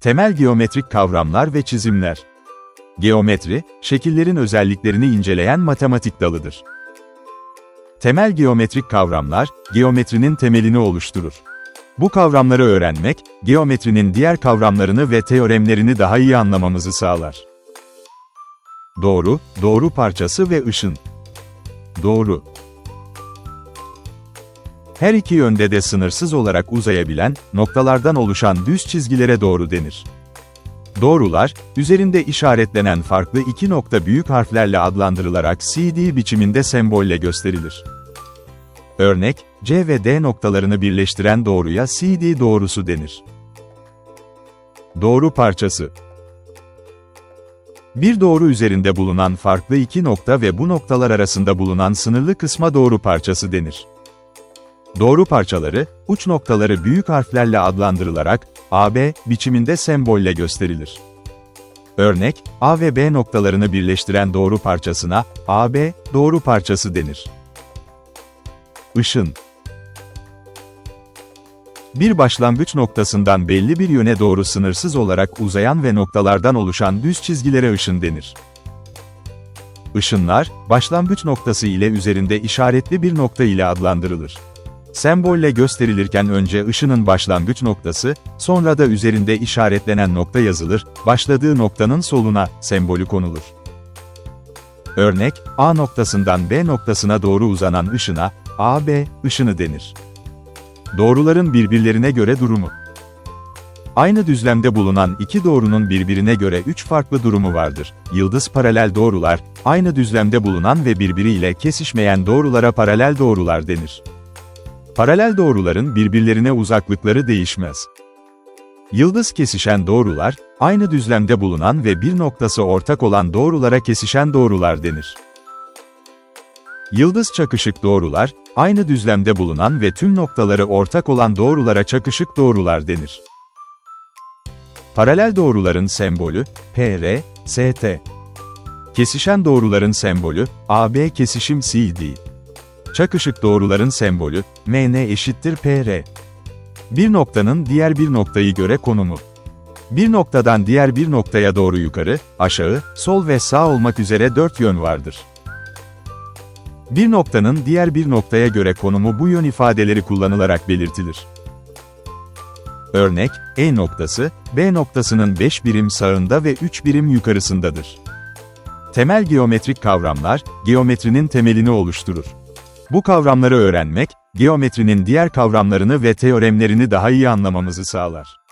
Temel geometrik kavramlar ve çizimler. Geometri, şekillerin özelliklerini inceleyen matematik dalıdır. Temel geometrik kavramlar, geometrinin temelini oluşturur. Bu kavramları öğrenmek, geometrinin diğer kavramlarını ve teoremlerini daha iyi anlamamızı sağlar. Doğru, doğru parçası ve ışın. Doğru. Her iki yönde de sınırsız olarak uzayabilen, noktalardan oluşan düz çizgilere doğru denir. Doğrular, üzerinde işaretlenen farklı iki nokta büyük harflerle adlandırılarak CD biçiminde sembolle gösterilir. Örnek, C ve D noktalarını birleştiren doğruya CD doğrusu denir. Doğru parçası Bir doğru üzerinde bulunan farklı iki nokta ve bu noktalar arasında bulunan sınırlı kısma doğru parçası denir. Doğru parçaları, uç noktaları büyük harflerle adlandırılarak, AB biçiminde sembolle gösterilir. Örnek, A ve B noktalarını birleştiren doğru parçasına, AB, doğru parçası denir. Işın Bir başlangıç noktasından belli bir yöne doğru sınırsız olarak uzayan ve noktalardan oluşan düz çizgilere ışın denir. Işınlar, başlangıç noktası ile üzerinde işaretli bir nokta ile adlandırılır. Sembolle gösterilirken önce ışının başlangıç noktası, sonra da üzerinde işaretlenen nokta yazılır, başladığı noktanın soluna sembolü konulur. Örnek, A noktasından B noktasına doğru uzanan ışına, AB ışını denir. Doğruların birbirlerine göre durumu. Aynı düzlemde bulunan iki doğrunun birbirine göre üç farklı durumu vardır. Yıldız paralel doğrular, aynı düzlemde bulunan ve birbiriyle kesişmeyen doğrulara paralel doğrular denir. Paralel doğruların birbirlerine uzaklıkları değişmez. Yıldız kesişen doğrular, aynı düzlemde bulunan ve bir noktası ortak olan doğrulara kesişen doğrular denir. Yıldız çakışık doğrular, aynı düzlemde bulunan ve tüm noktaları ortak olan doğrulara çakışık doğrular denir. Paralel doğruların sembolü, PR, ST. Kesişen doğruların sembolü, AB kesişim CD. Çakışık doğruların sembolü, MN eşittir PR. Bir noktanın diğer bir noktayı göre konumu. Bir noktadan diğer bir noktaya doğru yukarı, aşağı, sol ve sağ olmak üzere dört yön vardır. Bir noktanın diğer bir noktaya göre konumu bu yön ifadeleri kullanılarak belirtilir. Örnek, E noktası, B noktasının 5 birim sağında ve 3 birim yukarısındadır. Temel geometrik kavramlar, geometrinin temelini oluşturur. Bu kavramları öğrenmek, geometrinin diğer kavramlarını ve teoremlerini daha iyi anlamamızı sağlar.